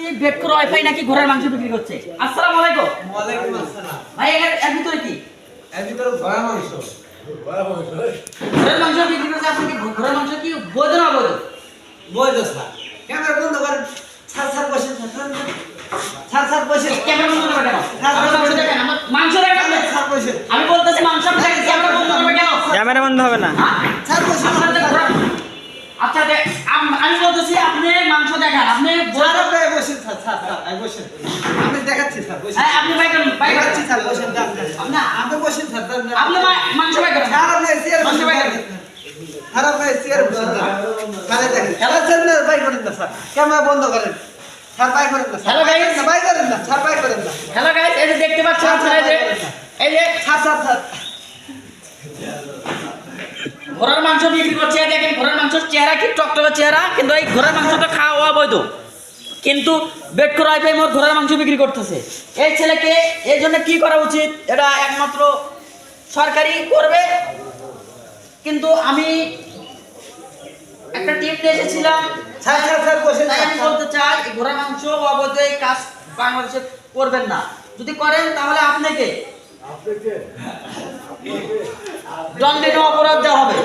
শুনছি bed wifi নাকি ঘোড়ার মাংস বিক্রি করছে। আসসালামু আলাইকুম। ওয়ালাইকুম আসসালাম। ভাই এর এর ভিতরে কি? এর ভিতরে ঘোড়া মাংস। ঘোড়ার মাংস। বিক্রি করছে আপনি ঘোড়ার মাংস কি বৈধ না অবৈধ? বৈধ স্যার। ক্যামেরা বন্ধ ক্যামেরা করবে কেন? মাংস দেখেন আমার মাংস দেখেন। আমি বলতেছি মাংস দেখেন ক্যামেরা বন্ধ করবে কেন? ক্যামেরা বন্ধ হবে না। হ্যাঁ? আচ্ছা দেখ আম- আমি বলতেছি আপনি মাংস দেখান আপনি স্যার বৈধ- আপনি বসেন স্যার স্যার স্যার এই বসেন। আমি দেখাচ্ছি স্যার বসেন। আপনি বাই করেন দেখাচ্ছি স্যার বসেন যান, যান। আপনি আপনি বসেন স্যার যান, যান। আপনি মা- মাংস স্যার আপনি চেয়ার মাংস বসেন বাই যান। করেন স্যার আপনি চেয়ার বসেন স্যার। দেখেন স্যার স্যার না, বাই করেন না স্যার। ক্যামেরা বন্ধ করেন। স্যার বাই করেন না স্যার। Hello, না, বাই করেন না স্যার বাই করেন না। হ্যালো গাইস এই যে দেখতে পাচ্ছেন এই যে এই যে স্যার স্যার স্যার। ঘোড়ার মাংস বিক্রি করছে দেখেন ঘোড়ার মাংসের চেহারা কি টকটকে চেহারা কিন্তু এই ঘোড়ার মাংসটা খাওয়া অবৈধ কিন্তু বেড করে আইপাই মোর ঘোড়ার মাংস বিক্রি করতেছে। এই ছেলেকে এই জন্য কি করা উচিত? এটা একমাত্র সরকারি করবে। কিন্তু আমি একটা টিপ নিয়ে এসেছিলাম। আমি বলতে চাই এই ঘোড়া মাংস অবৈধ কাজ বাংলাদেশে করবেন না। যদি করেন তাহলে আপনাকে দণ্ডনীয় অপরাধ দেওয়া হবে।